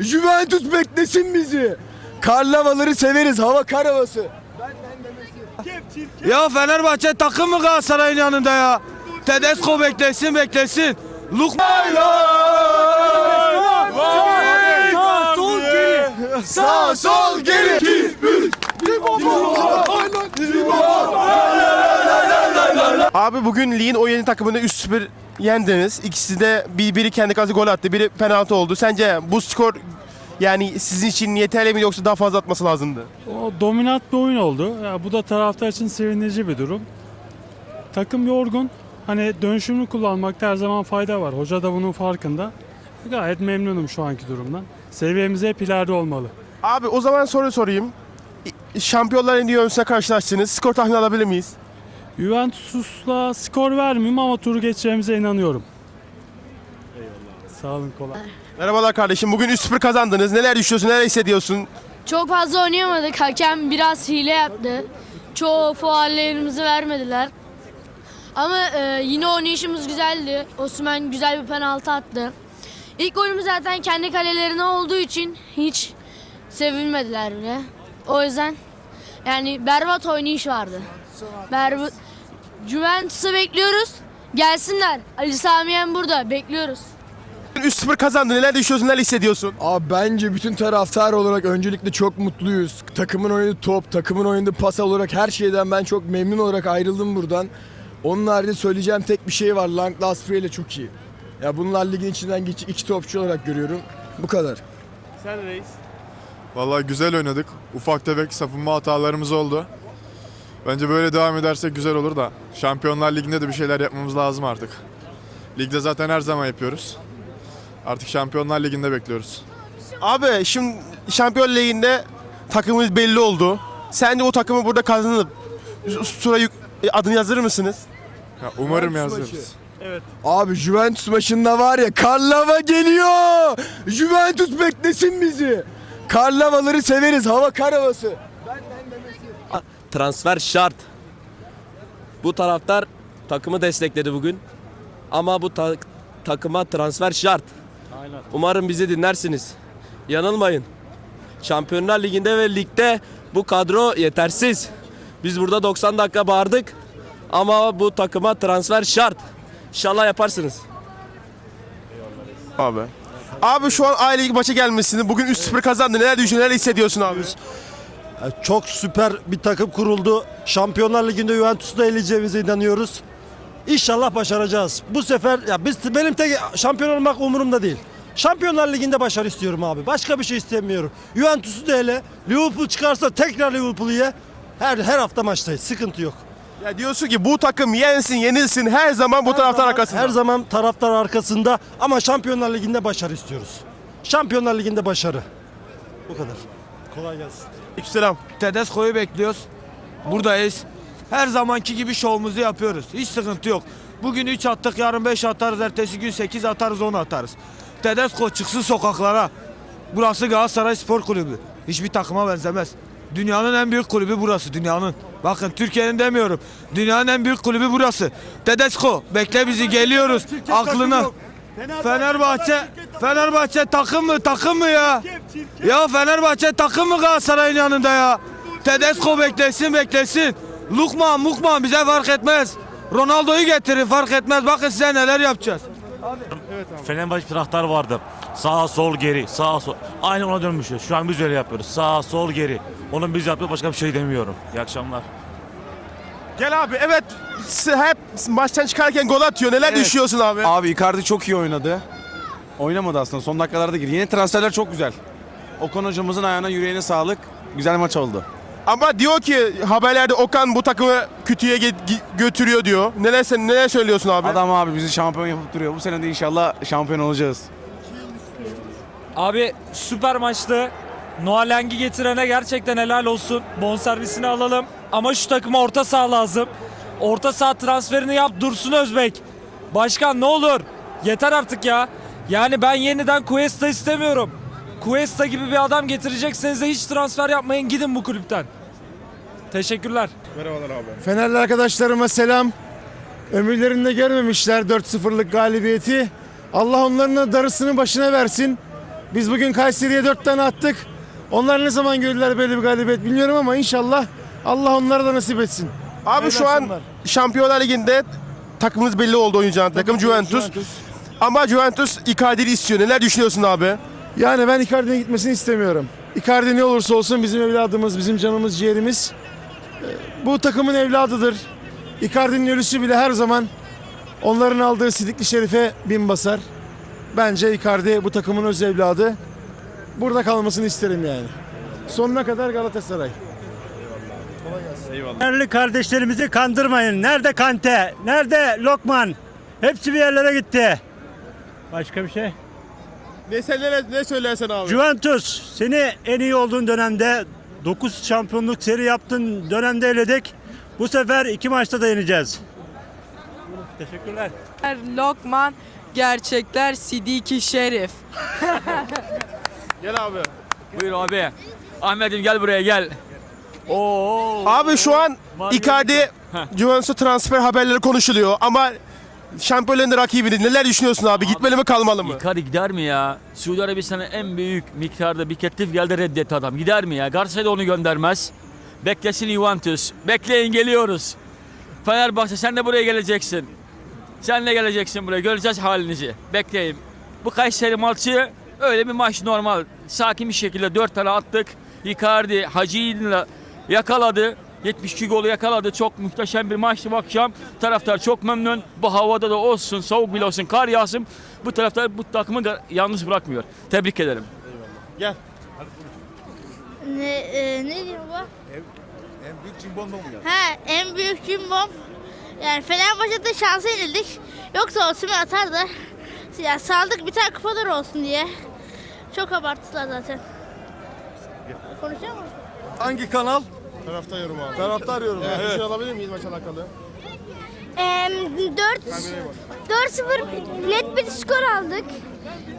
Juventus beklesin bizi. Karlavaları severiz. Hava kar havası. Ya Fenerbahçe takım mı Galatasaray'ın yanında ya? Tedesco beklesin beklesin. Lukman Sağ sol geri. Sağ sol geri. Abi bugün ligin o yeni takımını 3-0 yendiniz. İkisi de bir, biri kendi kalesi gol attı, biri penaltı oldu. Sence bu skor yani sizin için yeterli mi yoksa daha fazla atması lazımdı? O dominant bir oyun oldu. Ya bu da taraftar için sevindirici bir durum. Takım yorgun. Hani dönüşümlü kullanmakta her zaman fayda var. Hoca da bunun farkında. Gayet memnunum şu anki durumdan. Seviyemiz hep ileride olmalı. Abi o zaman soru sorayım. Şampiyonlar Ligi önüne karşılaştınız. Skor tahmini alabilir miyiz? Juventus'la skor vermeyeyim ama turu geçeceğimize inanıyorum. Eyvallah. Sağ olun kolay. Merhabalar kardeşim. Bugün 3-0 kazandınız. Neler düşünüyorsun, neler hissediyorsun? Çok fazla oynayamadık. Hakem biraz hile yaptı. Çoğu faallerimizi vermediler. Ama e, yine oynayışımız güzeldi. Osman güzel bir penaltı attı. İlk golümüz zaten kendi kalelerine olduğu için hiç sevilmediler bile. O yüzden yani berbat oynayış vardı. Berbat. Juventus'u bekliyoruz. Gelsinler. Ali Samiyen burada. Bekliyoruz. 3-0 kazandın. Neler düşünüyorsun, neler hissediyorsun? Abi bence bütün taraftar olarak öncelikle çok mutluyuz. Takımın oynadığı top, takımın oynadığı pas olarak her şeyden ben çok memnun olarak ayrıldım buradan. Onun haricinde söyleyeceğim tek bir şey var. Lang Lasprey ile çok iyi. Ya bunlar ligin içinden geç iki topçu olarak görüyorum. Bu kadar. Sen reis. Vallahi güzel oynadık. Ufak tefek savunma hatalarımız oldu. Bence böyle devam edersek güzel olur da Şampiyonlar Ligi'nde de bir şeyler yapmamız lazım artık. Ligde zaten her zaman yapıyoruz. Artık Şampiyonlar Ligi'nde bekliyoruz. Abi şimdi Şampiyon Ligi'nde takımımız belli oldu. Sence o takımı burada kazanıp sıra yük- adını yazır mısınız? Ya umarım yazarız. Abi Juventus maçında var ya Karlava geliyor. Juventus beklesin bizi. Karlavaları severiz. Hava kar havası. Transfer şart. Bu taraftar takımı destekledi bugün. Ama bu ta- takıma transfer şart. Umarım bizi dinlersiniz. Yanılmayın. Şampiyonlar Ligi'nde ve ligde bu kadro yetersiz. Biz burada 90 dakika bağırdık. Ama bu takıma transfer şart. İnşallah yaparsınız. Abi. Abi şu an aile lig maça gelmişsin. Bugün 3-0 kazandı. Neler düşünüyorsun, neler hissediyorsun abi? Çok süper bir takım kuruldu. Şampiyonlar Ligi'nde Juventus'u da eleyeceğimize inanıyoruz. İnşallah başaracağız. Bu sefer ya biz benim tek şampiyon olmak umurumda değil. Şampiyonlar Ligi'nde başarı istiyorum abi. Başka bir şey istemiyorum. Juventus'u da hele Liverpool çıkarsa tekrar Liverpool'u ye. Her her hafta maçtayız. Sıkıntı yok. Ya diyorsun ki bu takım yensin, yenilsin her zaman bu taraftar zaman- arkasında. Her zaman taraftar arkasında ama Şampiyonlar Ligi'nde başarı istiyoruz. Şampiyonlar Ligi'nde başarı. Bu kadar. Kolay gelsin. Selam. Tedesco'yu bekliyoruz. Buradayız. Her zamanki gibi şovumuzu yapıyoruz. Hiç sıkıntı yok. Bugün 3 attık, yarın 5 atarız, ertesi gün 8 atarız, 10 atarız. Tedesco çıksın sokaklara. Burası Galatasaray Spor Kulübü. Hiçbir takıma benzemez. Dünyanın en büyük kulübü burası, dünyanın. Bakın Türkiye'nin demiyorum. Dünyanın en büyük kulübü burası. Tedesco bekle bizi geliyoruz. Aklına. Fenerbahçe Fenerbahçe takım mı takım mı ya? Ya Fenerbahçe takım mı Galatasaray'ın yanında ya? Tedesco beklesin beklesin. Lukman Mukman bize fark etmez. Ronaldo'yu getirin fark etmez. Bakın size neler yapacağız. Fenerbahçe taraftar vardı. Sağ sol geri sağ sol. Aynı ona dönmüşüz. Şu an biz öyle yapıyoruz. Sağ sol geri. Onun biz yaptığı başka bir şey demiyorum. İyi akşamlar. Gel abi evet hep maçtan çıkarken gol atıyor. Neler Evet. düşünüyorsun abi? Abi Icardi çok iyi oynadı. Oynamadı aslında son dakikalarda girdi. Yeni transferler çok güzel. Okan hocamızın ayağına yüreğine sağlık. Güzel maç oldu. Ama diyor ki haberlerde Okan bu takımı kötüye ge- gi- götürüyor diyor. Neler sen neler söylüyorsun abi? Adam abi bizi şampiyon yapıp duruyor. Bu sene de inşallah şampiyon olacağız. Abi süper maçtı. Noah Leng'i getirene gerçekten helal olsun. Bonservisini alalım. Ama şu takıma orta saha lazım. Orta saha transferini yap Dursun Özbek. Başkan ne olur. Yeter artık ya. Yani ben yeniden Cuesta istemiyorum. Cuesta gibi bir adam getirecekseniz de hiç transfer yapmayın gidin bu kulüpten. Teşekkürler. Fenerli arkadaşlarıma selam. Ömürlerinde görmemişler 4-0'lık galibiyeti. Allah onların da darısını başına versin. Biz bugün Kayseri'ye 4 tane attık. Onlar ne zaman gördüler böyle bir galibiyet bilmiyorum ama inşallah Allah onlara da nasip etsin. Abi Hayırlı şu an akşamlar. Şampiyonlar Ligi'nde takımınız belli oldu oynayacağın takım Juventus. Ama Juventus Icardi'yi istiyor. Neler düşünüyorsun abi? Yani ben Icardi'nin gitmesini istemiyorum. Icardi ne olursa olsun bizim evladımız, bizim canımız, ciğerimiz. Ee, Bu takımın evladıdır. Icardi'nin ölüsü bile her zaman onların aldığı sidikli şerife bin basar. Bence Icardi bu takımın öz evladı. Burada kalmasını isterim yani. Sonuna kadar Galatasaray. Değerli kardeşlerimizi kandırmayın. Nerede Kante? Nerede Lokman? Hepsi bir yerlere gitti. Başka bir şey? Ne, sen, ne, ne söylersen abi? Juventus seni en iyi olduğun dönemde 9 şampiyonluk seri yaptın dönemde eledik. Bu sefer iki maçta da yeneceğiz. Teşekkürler. Lokman, gerçekler Sidiki Şerif. Gel abi. Buyur abi. Ahmet'im gel buraya gel. Oo. Abi şu an Icardi Juventus'a transfer haberleri konuşuluyor ama Şampiyonların rakibi neler düşünüyorsun abi? Gitmeli mi kalmalı mı? Icardi gider mi ya? Suudi Arabistan'a en büyük miktarda bir teklif geldi reddetti adam. Gider mi ya? Galatasaray da onu göndermez. Beklesin Juventus. Bekleyin geliyoruz. Fenerbahçe sen de buraya geleceksin. Sen de geleceksin buraya. Göreceğiz halinizi. Bekleyin. Bu Kayseri maçı öyle bir maç normal. Sakin bir şekilde 4 tane attık. Icardi Hacı'yla yakaladı. 72 golü yakaladı. Çok muhteşem bir maçtı bu akşam. Taraftar çok memnun. Bu havada da olsun, soğuk bile olsun, kar yağsın. Bu taraftar bu takımı yalnız bırakmıyor. Tebrik ederim. Ne, e, ne diyor bu? En, büyük cimbom mu ya? He, en büyük cimbom. Yani Fenerbahçe'de şansa yenildik. Yoksa Osimhen atardı. Ya saldık bir tane kupalar olsun diye. Çok abarttılar zaten. Konuşuyor musun? Hangi kanal? Taraftar yorum abi. Taraftar yorumu. Evet. Bir şey alabilir miyiz maç alakalı? 4 4-0 net bir skor aldık.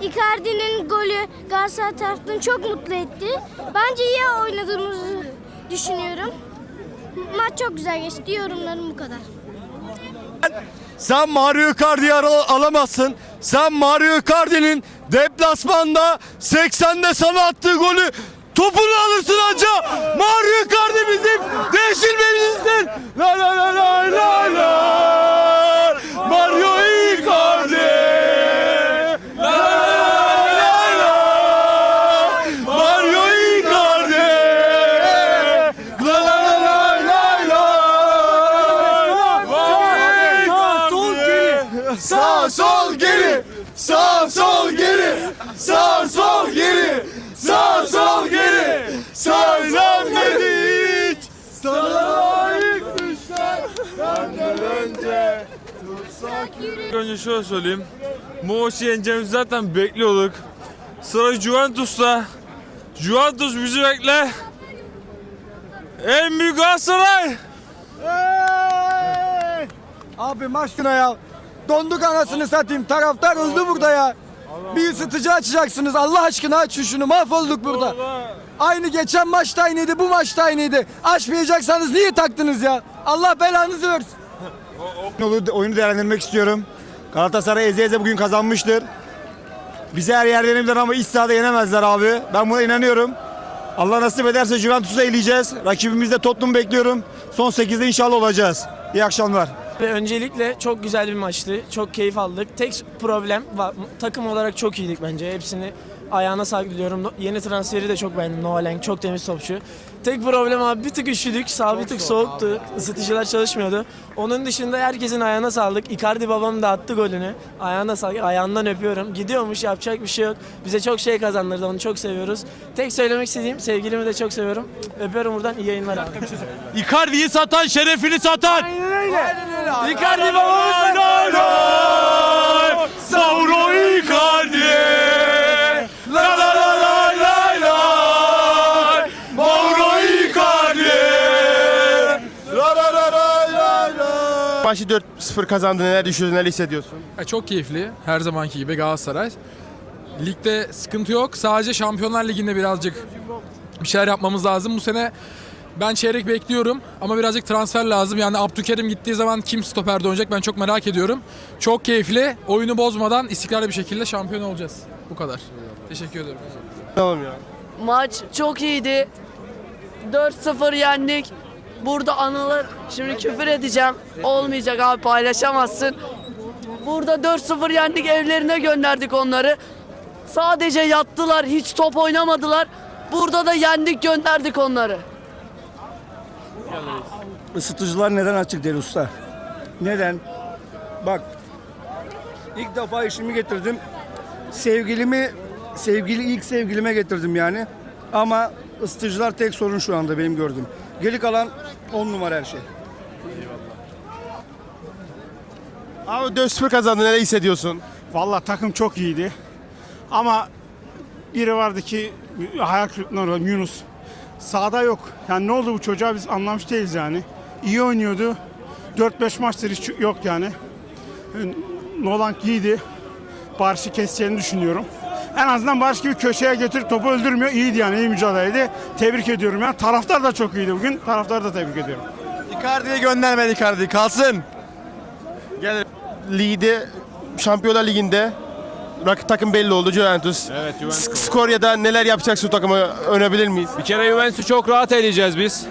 Icardi'nin golü Galatasaray tarafını çok mutlu etti. Bence iyi oynadığımızı düşünüyorum. Maç çok güzel geçti. Yorumlarım bu kadar. Sen Mario Icardi'yi al- alamazsın. Sen Mario Icardi'nin deplasmanda 80'de sana attığı golü topunu alırsın anca. Mario Icardi bizim değişilmemizdir. La la la la la la. Mario Icardi. La la la la. Mario Icardi. La la la la la la. Sağ sol geri. Sağ sol geri. Sağ sol geri. Sağ sol geri. Sağ sol geri. Hiç. Sana layık düşler. Benden önce. Önce şöyle söyleyeyim. Maçı yeneceğimizi zaten bekliyorduk. Sıra Juventus'ta. Juventus bizi bekle. En büyük Galatasaray. Abi maç ya. Donduk anasını satayım. Taraftar öldü burada ya. Bir ısıtıcı açacaksınız. Allah aşkına açın şunu. Mahvolduk burada. Aynı geçen maçta aynıydı. Bu maçta aynıydı. Açmayacaksanız niye taktınız ya? Allah belanızı versin. Oyunu değerlendirmek istiyorum. Galatasaray eze eze bugün kazanmıştır. Bizi her yerde yenebilirler ama iç sahada yenemezler abi. Ben buna inanıyorum. Allah nasip ederse Juventus'u eleyeceğiz. Rakibimizde Tottenham bekliyorum. Son 8'de inşallah olacağız. İyi akşamlar. Öncelikle çok güzel bir maçtı. Çok keyif aldık. Tek problem var. Takım olarak çok iyiydik bence. Hepsini ayağına sağlık diliyorum. Yeni transferi de çok beğendim. Noah çok temiz topçu. Tek problem abi bir tık üşüdük. Sağ bir tık soğuktu. Isıtıcılar çalışmıyordu. Onun dışında herkesin ayağına sağlık. Icardi babam da attı golünü. Ayağına sağlık. Ayağından öpüyorum. Gidiyormuş yapacak bir şey yok. Bize çok şey kazandırdı. Onu çok seviyoruz. Tek söylemek istediğim sevgilimi de çok seviyorum. Öpüyorum buradan. iyi yayınlar abi. Icardi'yi satan şerefini satar. Icardi babamız Mauro Icardi. La la la la la la. Mauro Icardi. La la la la la la. Maçı 4-0 kazandı. Neler düşünüyorsun? Neler hissediyorsun? Ya çok keyifli. Her zamanki gibi Galatasaray. Ligde sıkıntı yok. Sadece Şampiyonlar Ligi'nde birazcık bir şeyler yapmamız lazım. Bu sene ben çeyrek bekliyorum ama birazcık transfer lazım. Yani Abdülkerim gittiği zaman kim stoperde oynayacak ben çok merak ediyorum. Çok keyifli. Oyunu bozmadan istikrarlı bir şekilde şampiyon olacağız. Bu kadar. Teşekkür ederim. Tamam ya. Maç çok iyiydi. 4-0 yendik. Burada anılır. Şimdi küfür edeceğim. Olmayacak abi paylaşamazsın. Burada 4-0 yendik evlerine gönderdik onları. Sadece yattılar hiç top oynamadılar. Burada da yendik gönderdik onları. Isıtıcılar neden açık değil usta? Neden? Bak ilk defa işimi getirdim. Sevgilimi sevgili ilk sevgilime getirdim yani. Ama ısıtıcılar tek sorun şu anda benim gördüğüm. Geri kalan 10 numara her şey. Abi 4-0 kazandı. Neler hissediyorsun? Vallahi takım çok iyiydi. Ama biri vardı ki hayal kırıklığına uğradım Yunus. Sahada yok. Yani ne oldu bu çocuğa biz anlamış değiliz yani. İyi oynuyordu. 4-5 maçtır hiç yok yani. Nolan iyiydi. Barış'ı keseceğini düşünüyorum. En azından Barış gibi köşeye götürüp topu öldürmüyor. İyiydi yani iyi mücadeleydi. Tebrik ediyorum ya. Taraftar da çok iyiydi bugün. Taraftarı da tebrik ediyorum. Icardi'ye gönderme Icardi. Kalsın. Gel. Ligde Şampiyonlar Ligi'nde rakip takım belli oldu Juventus. Evet S- Skor ya da neler yapacaksın takımı önebilir miyiz? Bir kere Juventus'u çok rahat eleyeceğiz biz.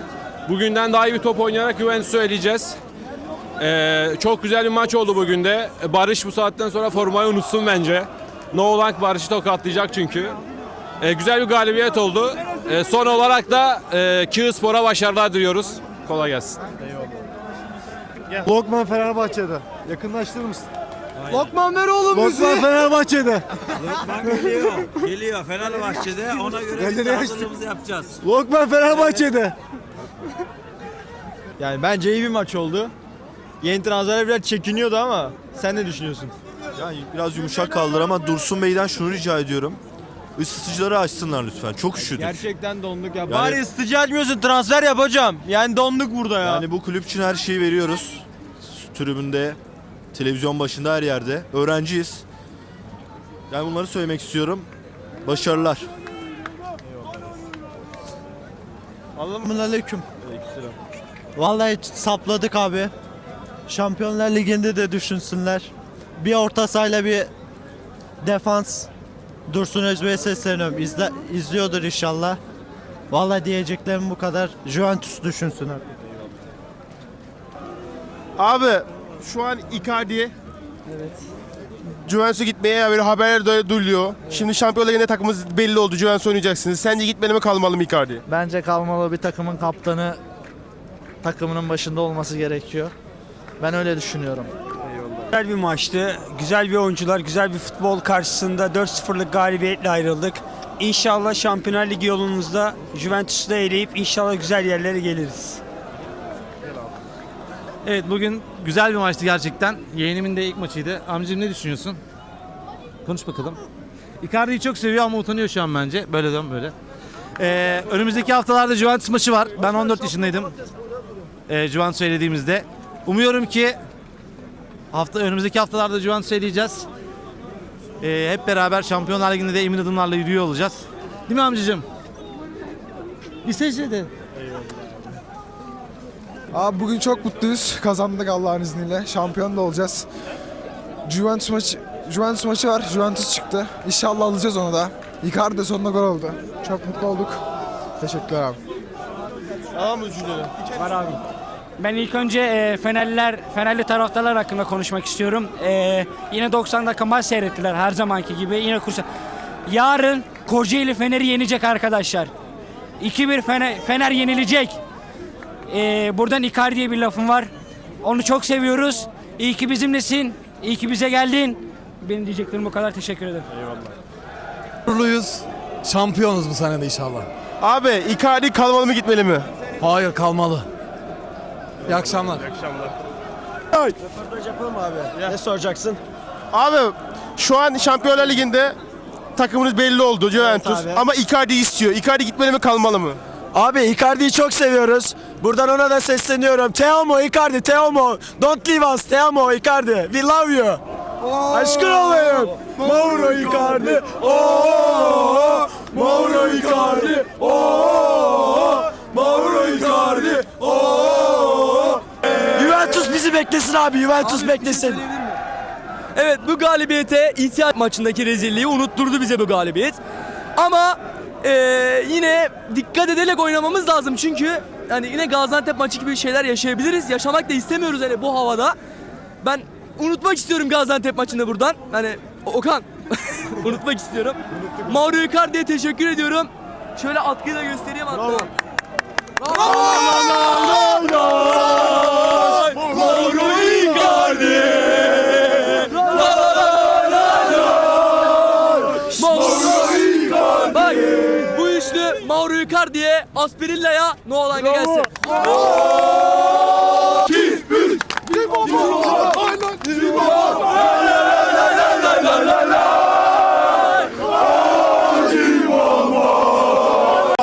Bugünden daha iyi bir top oynayarak Juventus'u eleyeceğiz. Ee, çok güzel bir maç oldu bugün de. Barış bu saatten sonra formayı unutsun bence. No Lang Barış'ı tokatlayacak çünkü. Ee, güzel bir galibiyet oldu. Ee, son olarak da e, Kığıspor'a başarılar diliyoruz. Kolay gelsin. Lokman Fenerbahçe'de. Yakınlaştırır mısın? Lokman ver oğlum Lokman Fenerbahçe'de. geliyor. Geliyor Fenerbahçe'de ona göre biz de hazırlığımızı yapacağız. Lokman Fenerbahçe'de. Yani bence iyi bir maç oldu. Yeni transferler biraz çekiniyordu ama sen ne düşünüyorsun? Yani biraz yumuşak kaldılar ama Dursun Bey'den şunu rica ediyorum. Isıtıcıları açsınlar lütfen. Çok üşüdük. Gerçekten donduk ya. Yani- Bari ısıtıcı açmıyorsun transfer yap hocam. Yani donduk burada ya. Yani bu kulüp için her şeyi veriyoruz. Tribünde, televizyon başında her yerde. Öğrenciyiz. Yani bunları söylemek istiyorum. Başarılar. Aleyküm. Vallahi sapladık abi. Şampiyonlar Ligi'nde de düşünsünler. Bir orta sahayla bir defans. Dursun Özbey'e sesleniyorum. İzle, izliyordur inşallah. Vallahi diyeceklerim bu kadar. Juventus düşünsün abi. Abi şu an Icardi Evet. Juventus'a gitmeye böyle haberler de duyuluyor. Şimdi Şampiyonlar Ligi'nde takımımız belli oldu. Juventus oynayacaksınız. Sence gitmeli mi kalmalı mı Icardi? Bence kalmalı bir takımın kaptanı takımının başında olması gerekiyor. Ben öyle düşünüyorum. Güzel bir maçtı. Güzel bir oyuncular, güzel bir futbol karşısında 4-0'lık galibiyetle ayrıldık. İnşallah Şampiyonlar Ligi yolumuzda Juventus'u da eleyip inşallah güzel yerlere geliriz. Evet bugün güzel bir maçtı gerçekten. Yeğenimin de ilk maçıydı. Amcım ne düşünüyorsun? Konuş bakalım. Icardi'yi çok seviyor ama utanıyor şu an bence. Böyle dön böyle. Ee, önümüzdeki haftalarda Juventus maçı var. Ben 14 yaşındaydım. Ee, Juventus söylediğimizde. Umuyorum ki hafta önümüzdeki haftalarda Juventus söyleyeceğiz. Ee, hep beraber Şampiyonlar Ligi'nde de emin adımlarla yürüyor olacağız. Değil mi amcacığım? Bir secde. Abi bugün çok mutluyuz. Kazandık Allah'ın izniyle. Şampiyon da olacağız. Juventus maçı Juventus maçı var. Juventus çıktı. İnşallah alacağız onu da. Icardi de sonunda gol oldu. Çok mutlu olduk. Teşekkürler abi. Tamam üzüldüm. Var abi. Ben ilk önce e, Fenerliler, Fenerli taraftarlar hakkında konuşmak istiyorum. E, yine 90 dakika maç seyrettiler her zamanki gibi. Yine kursa. Yarın Kocaeli Fener'i yenecek arkadaşlar. 2-1 Fener, Fener yenilecek. E, buradan Icardi'ye bir lafım var. Onu çok seviyoruz. İyi ki bizimlesin. İyi ki bize geldin. Benim diyeceklerim bu kadar. Teşekkür ederim. Gururluyuz. Şampiyonuz bu sene de inşallah. Abi Icardi kalmalı mı gitmeli mi? Hayır kalmalı. İyi akşamlar. Röportaj yapalım abi. Ne soracaksın? Abi şu an Şampiyonlar Ligi'nde takımınız belli oldu Juventus. abi. Ama Icardi istiyor. Icardi gitmeli mi kalmalı mı? Abi Icardi'yi çok seviyoruz. Buradan ona da sesleniyorum. Te amo Icardi, te amo. Don't leave us, te amo Icardi. We love you. Aşkın olayım. Mauro Icardi. Oo! Mauro Icardi. Oo! Mauro Icardi. Oo! Juventus bizi beklesin abi. Juventus beklesin. Evet bu galibiyete İtihad maçındaki rezilliği unutturdu bize bu galibiyet. Ama eee, yine dikkat ederek oynamamız lazım çünkü hani yine Gaziantep maçı gibi şeyler yaşayabiliriz. Yaşamak da istemiyoruz hani bu havada. Ben unutmak istiyorum Gaziantep maçında buradan. Hani Okan unutmak istiyorum. Mauro Icardi'ye teşekkür ediyorum. Şöyle atkıyı göstereyim hatta. Mauro Icardi'ye Aspirilla'ya Noelang'a gelsin.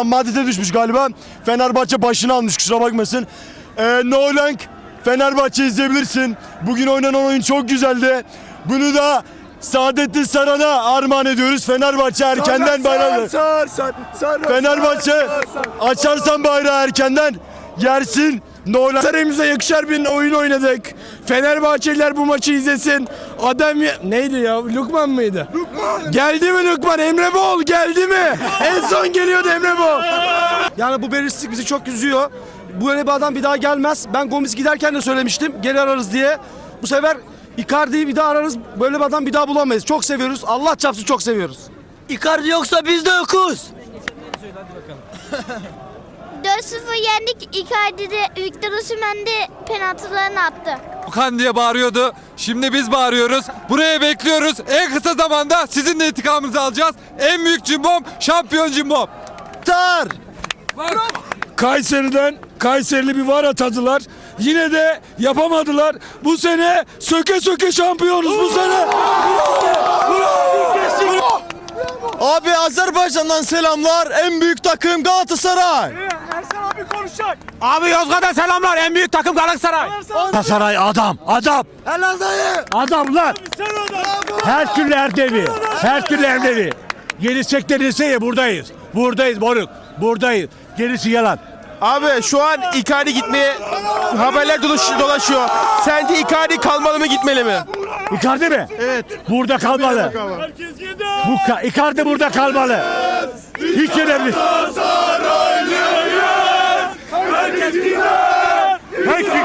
Madrid'e düşmüş galiba. Fenerbahçe başını almış kusura bakmasın. Ee, no Lang Fenerbahçe izleyebilirsin. Bugün oynanan oyun çok güzeldi. Bunu da Saadettin Saran'a armağan ediyoruz. Fenerbahçe erkenden bayrağı. Fenerbahçe açarsan bayrağı erkenden yersin. No Lang. Sarayımıza yakışar bir oyun oynadık. Fenerbahçeliler bu maçı izlesin. Adam ya- neydi ya? Lukman mıydı? Lukman. Geldi mi Lukman? Emre Bol geldi mi? en son geliyordu Emre Bol. Yani bu belirsizlik bizi çok üzüyor. Böyle bir adam bir daha gelmez. Ben Gomis giderken de söylemiştim. Geri ararız diye. Bu sefer Icardi'yi bir daha ararız. Böyle bir adam bir daha bulamayız. Çok seviyoruz. Allah çarpsın çok seviyoruz. Icardi yoksa biz de yokuz. 4-0 yendik. Icardi de Victor Osimhen de penaltılarını attı. Okan diye bağırıyordu. Şimdi biz bağırıyoruz. Buraya bekliyoruz. En kısa zamanda sizin de intikamınızı alacağız. En büyük cimbom şampiyon cimbom. Tar! Kayseri'den Kayserili bir var atadılar. Yine de yapamadılar. Bu sene söke söke şampiyonuz bu sene. Abi Azerbaycan'dan selamlar. En büyük takım Galatasaray. Abi Yozgat'a selamlar. En büyük takım Galatasaray. Galatasaray adam, adam. Helal dayı. Adam lan. Her türlü erdevi. Her türlü erdevi. Gelecek denilse ya buradayız. Buradayız moruk. Buradayız. Gerisi yalan. Abi şu an Icardi gitmeye haberler dolaş- dolaşıyor. Sence Icardi kalmalı mı gitmeli mi? Icardi mi? Evet. Burada kalmalı. Bu ka- Icardi burada kalmalı. Hiç önemli. Herkes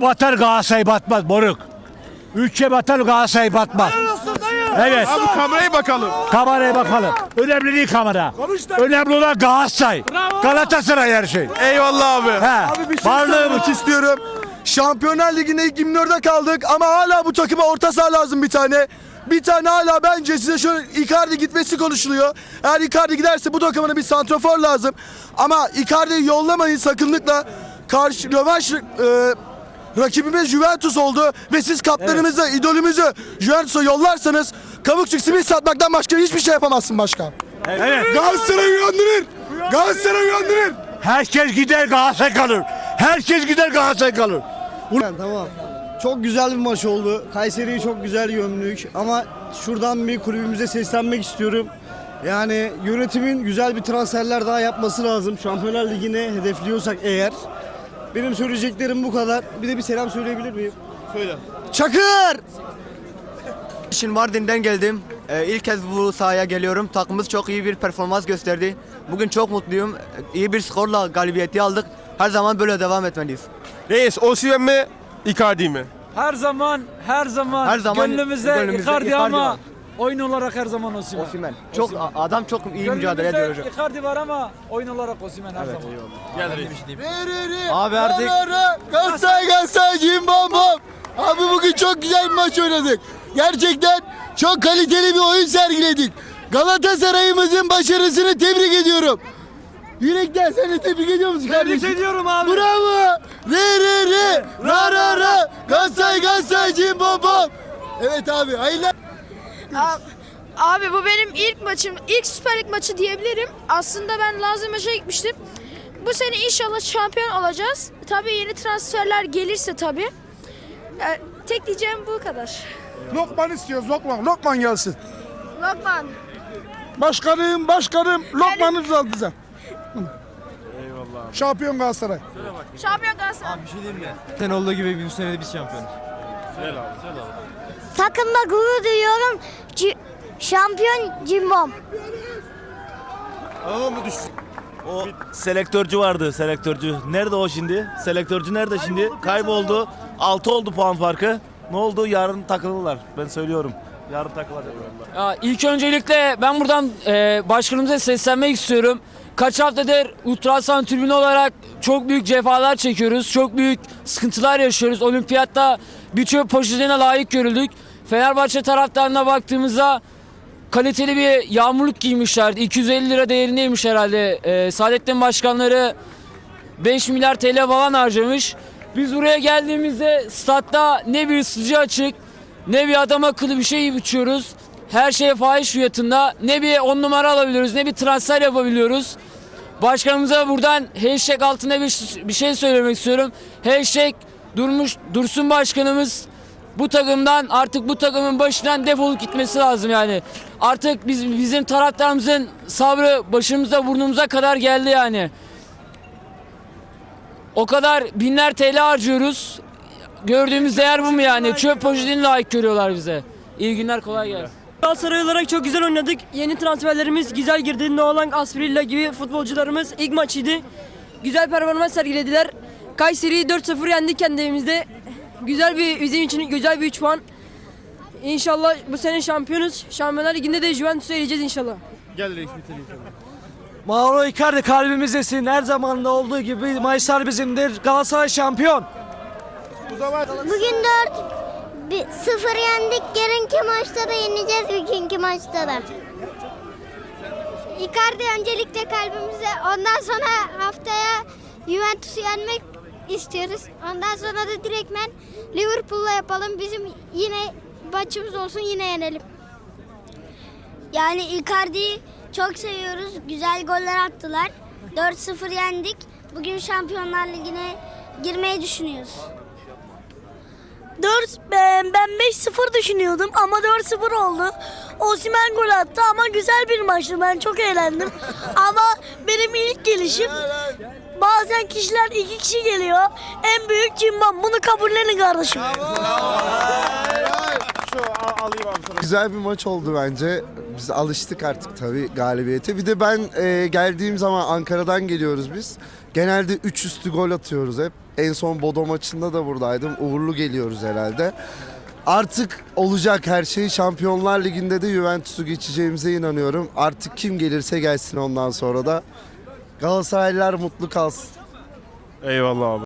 Batar Galatasaray batmaz moruk. Üçe batar Galatasaray batmaz. Evet. Abi kameraya bakalım. Kameraya bakalım. Önemli değil kamera. Önemli olan Galatasaray. Galatasaray her şey. Eyvallah abi. He. Varlığımız istiyorum. Şampiyonlar Ligi'nde ilk 24'e kaldık ama hala bu takıma orta saha lazım bir tane. Bir tane hala bence size şöyle Icardi gitmesi konuşuluyor. Eğer Icardi giderse bu takımına bir santrafor lazım. Ama Icardi'yi yollamayın sakınlıkla. Karşı rövanş e, rakibimiz Juventus oldu ve siz kaptanımızı, idolümüzü Juventus'a yollarsanız kabukçuk simit satmaktan başka hiçbir şey yapamazsın başkan. Evet. Galatasaray uyandırır. Galatasaray uyandırır. Herkes gider Galatasaray kalır. Herkes gider Galatasaray kalır. Tamam. Çok güzel bir maç oldu. Kayseri'yi çok güzel gömdük ama şuradan bir kulübümüze seslenmek istiyorum. Yani yönetimin güzel bir transferler daha yapması lazım. Şampiyonlar Ligi'ne hedefliyorsak eğer. Benim söyleyeceklerim bu kadar. Bir de bir selam söyleyebilir miyim? Söyle. Çakır! Şimdi Mardin'den geldim. Ee, ilk kez bu sahaya geliyorum. Takımımız çok iyi bir performans gösterdi. Bugün çok mutluyum. İyi bir skorla galibiyeti aldık. Her zaman böyle devam etmeliyiz. Reis Osimhen mi? Icardi mi? Her zaman, her zaman, Her zaman gönlümüzde, gönlümüzde Icardi, Icardi ama var. Oyun olarak her zaman Osimhen. Osimhen. Çok adam çok iyi mücadele ediyor hocam. Icardi var ama oyun olarak Osimhen her zaman. Abi artık Galatasaray Galatasaray cim bom bom. Abi bugün çok güzel bir maç oynadık. Gerçekten çok kaliteli bir oyun sergiledik. Galatasaray'ımızın başarısını tebrik ediyorum. Yürekten seni tebrik ediyor musun kardeşim? Tebrik ediyorum abi. Bravo. Re re re. Ra ra ra. Galatasaray Galatasaray cim bom bom. Evet abi hayırlı. Abi bu benim ilk maçım, ilk Süper Lig maçı diyebilirim. Aslında ben Lazio maça gitmiştim. Bu sene inşallah şampiyon olacağız. Tabii yeni transferler gelirse tabii. Ee, tek diyeceğim bu kadar. Lokman istiyoruz Lokman. Lokman gelsin. Lokman. Başkanım başkanım Lokman'ı al bize. Şampiyon Galatasaray. Şampiyon Galatasaray. Sen olduğu gibi bir sene de biz şampiyonuz. Takımda gurur duyuyorum. Şampiyon Cimbom. O selektörcü vardı selektörcü. Nerede o şimdi? Selektörcü nerede şimdi? Kayboldu. 6 oldu puan farkı. Ne oldu? Yarın takılırlar. Ben söylüyorum. Yarın takılacaklar. Ya ilk öncelikle ben buradan e, başkanımıza seslenmek istiyorum. Kaç haftadır Ultrasan tribünü olarak çok büyük cefalar çekiyoruz. Çok büyük sıkıntılar yaşıyoruz. Olimpiyatta birçok pozisyona layık görüldük. Fenerbahçe taraftarına baktığımızda kaliteli bir yağmurluk giymişlerdi. 250 lira değerindeymiş herhalde. E, Saadettin başkanları 5 milyar TL falan harcamış. Biz buraya geldiğimizde statta ne bir ısıtıcı açık ne bir adam akıllı bir şey içiyoruz. Her şey fahiş fiyatında. Ne bir on numara alabiliyoruz ne bir transfer yapabiliyoruz. Başkanımıza buradan hashtag altında bir, bir şey söylemek istiyorum. Hashtag durmuş, Dursun Başkanımız bu takımdan artık bu takımın başından defolup gitmesi lazım yani. Artık biz bizim taraftarımızın sabrı başımıza burnumuza kadar geldi yani. O kadar binler TL harcıyoruz. Gördüğümüz değer bu mu yani? Çöp poşetini layık görüyorlar bize. İyi günler kolay gelsin. Galatasaray olarak çok güzel oynadık. Yeni transferlerimiz güzel girdi. Noalang, Asprilla gibi futbolcularımız ilk maçıydı. Güzel performans sergilediler. Kayseri'yi 4-0 yendik kendi evimizde. Güzel bir bizim için güzel bir 3 puan. İnşallah bu sene şampiyonuz. Şampiyonlar Ligi'nde de Juventus'u eleyeceğiz inşallah. Mauro Icardi kalbimizdesin. Her zaman da olduğu gibi maçlar bizimdir. Galatasaray şampiyon. Bugün 4 0 yendik. Yarınki maçta da yeneceğiz bugünkü maçta da. Icardi öncelikle kalbimize ondan sonra haftaya Juventus'u yenmek istiyoruz. Ondan sonra da direktmen Liverpool'la yapalım. Bizim yine maçımız olsun yine yenelim. Yani Icardi'yi çok seviyoruz. Güzel goller attılar. 4-0 yendik. Bugün Şampiyonlar Ligi'ne girmeyi düşünüyoruz. 4 ben 5-0 düşünüyordum ama 4-0 oldu. Osimhen gol attı ama güzel bir maçtı. Ben çok eğlendim. ama benim ilk gelişim bazen kişiler iki kişi geliyor. En büyük cimbom. Bunu kabullenin kardeşim. Güzel bir maç oldu bence. Biz alıştık artık tabii galibiyete. Bir de ben e, geldiğim zaman Ankara'dan geliyoruz biz. Genelde 3 üstü gol atıyoruz hep. En son Bodo maçında da buradaydım. Uğurlu geliyoruz herhalde. Artık olacak her şey. Şampiyonlar Ligi'nde de Juventus'u geçeceğimize inanıyorum. Artık kim gelirse gelsin ondan sonra da. Galatasaraylılar mutlu kalsın. Eyvallah abi.